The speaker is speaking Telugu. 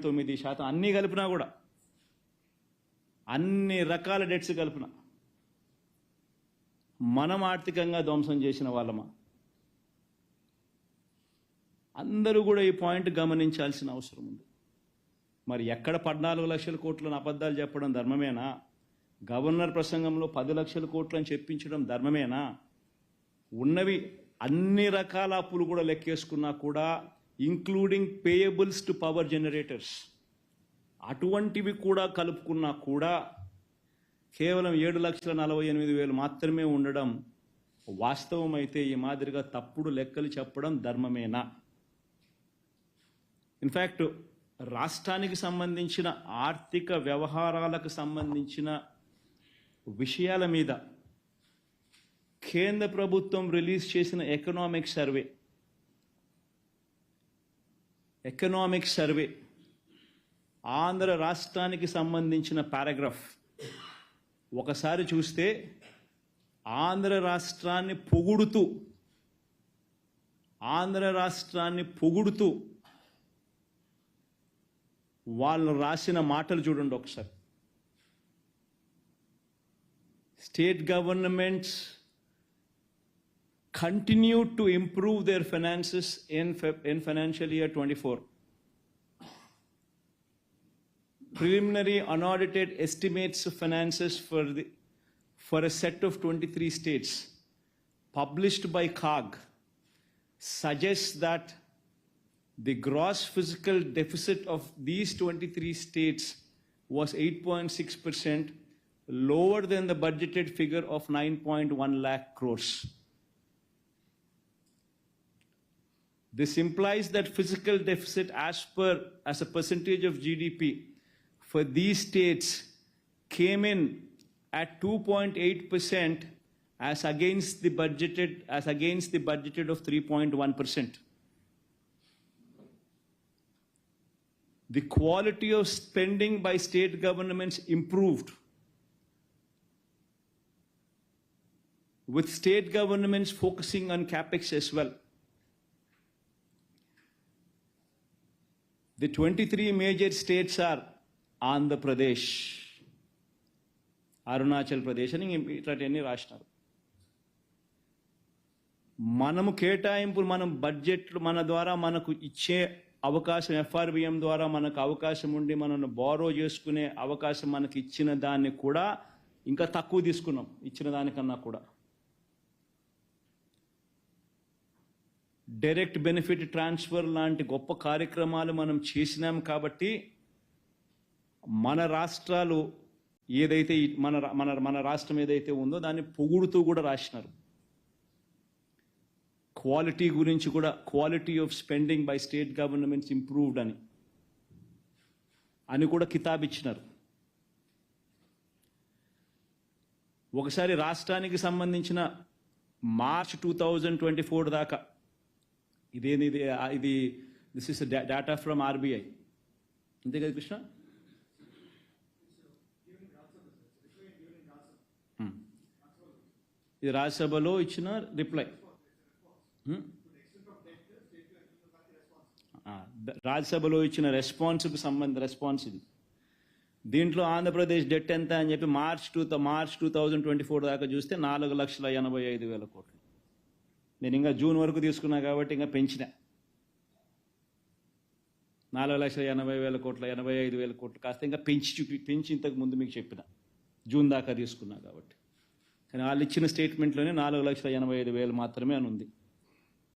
తొమ్మిది శాతం అన్నీ కలిపినా కూడా అన్ని రకాల డెట్స్ కలిపిన మనం ఆర్థికంగా ధ్వంసం చేసిన వాళ్ళమా? అందరూ కూడా ఈ పాయింట్ గమనించాల్సిన అవసరం ఉంది. మరి ఎక్కడ పద్నాలుగు లక్షల కోట్లను అబద్ధాలు చెప్పడం ధర్మమేనా? గవర్నర్ ప్రసంగంలో పది లక్షల కోట్లను చెప్పించడం ధర్మమేనా? ఉన్నవి అన్ని రకాల అప్పులు కూడా లెక్కేసుకున్నా కూడా including payables to power generators అటువంటివి కూడా కలుపుకున్నా కూడా కేవలం ఏడు లక్షల నలభై ఎనిమిది వేలు మాత్రమే ఉండడం వాస్తవమైతే ఈ మాదిరిగా తప్పుడు లెక్కలు చెప్పడం ధర్మమేనా? ఇన్ఫ్యాక్ట్ రాష్ట్రానికి సంబంధించిన ఆర్థిక వ్యవహారాలకు సంబంధించిన విషయాల మీద కేంద్ర ప్రభుత్వం రిలీజ్ చేసిన economic survey economic survey Andhra రాష్ట్రానికి సంబంధించిన పారాగ్రాఫ్. ఒకసారి చూస్తే ఆంధ్ర రాష్ట్రాన్ని పొగుడుతూ ఆంధ్ర రాష్ట్రాన్ని పొగుడుతూ వాళ్ళు రాసిన మాటలు చూడండి ఒకసారి. State governments continue to improve their finances in, in financial year 24. Preliminary unaudited estimates of finances for, the, for a set of 23 states published by CAG suggests that the gross physical deficit of these 23 states was 8.6% lower than the budgeted figure of 9.1 lakh crores. This implies that physical deficit as per as a percentage of GDP for these states came in at 2.8% as against the budgeted as against the budgeted of 3.1%. The quality of spending by state governments improved with state governments focusing on capex as well. The 23 major states are Andhra Pradesh, Arunachal Pradesh అని ఇట్లాంటివన్నీ రాసినారు. మనము కేటాయింపులు మనం బడ్జెట్లు మన ద్వారా మనకు ఇచ్చే అవకాశం ఎఫ్ఆర్బిఎం ద్వారా మనకు అవకాశం ఉండి మనల్ని బారో చేసుకునే అవకాశం మనకి ఇచ్చిన దాన్ని కూడా ఇంకా తక్కువ తీసుకున్నాం ఇచ్చిన దానికన్నా కూడా. డైరెక్ట్ బెనిఫిట్ ట్రాన్స్ఫర్ లాంటి గొప్ప కార్యక్రమాలు మనం చేసినాం కాబట్టి మన రాష్ట్రాలు ఏదైతే మన రా- మన మన రాష్ట్రం ఏదైతే ఉందో దాన్ని పొగుడుతూ కూడా రాసినారు. క్వాలిటీ గురించి కూడా quality of spending by state governments improved అని అని కూడా కితాబ్ ఇచ్చినారు ఒకసారి రాష్ట్రానికి సంబంధించిన March two thousand twenty four దాకా ఇదేది ఇది ఇది this is data from RBI అంతే కదా కృష్ణ? Hmm. ఇది రాజ్యసభలో ఇచ్చిన రిప్లై hmm? రాజ్యసభలో ఇచ్చిన రెస్పాన్స్కి సంబంధ రెస్పాన్స్ ఇది. దీంట్లో ఆంధ్రప్రదేశ్ డెట్ ఎంత అని చెప్పి March two March two thousand twenty four దాకా చూస్తే నాలుగు లక్షల ఎనభై ఐదు వేల కోట్లు. నేను ఇంకా జూన్ వరకు తీసుకున్నా కాబట్టి ఇంకా పెంచిన. నాలుగు లక్షల ఎనభై వేల కోట్ల ఎనభై ఐదు వేల కోట్లు కాస్త ఇంకా పెంచి చూపి పెంచి ఇంతకు ముందు మీకు చెప్పిన. జూన్ దాకా తీసుకున్నా కాబట్టి. కానీ వాళ్ళు ఇచ్చిన స్టేట్మెంట్లోనే నాలుగు లక్షల ఎనభై ఐదు వేలు మాత్రమే అని ఉంది.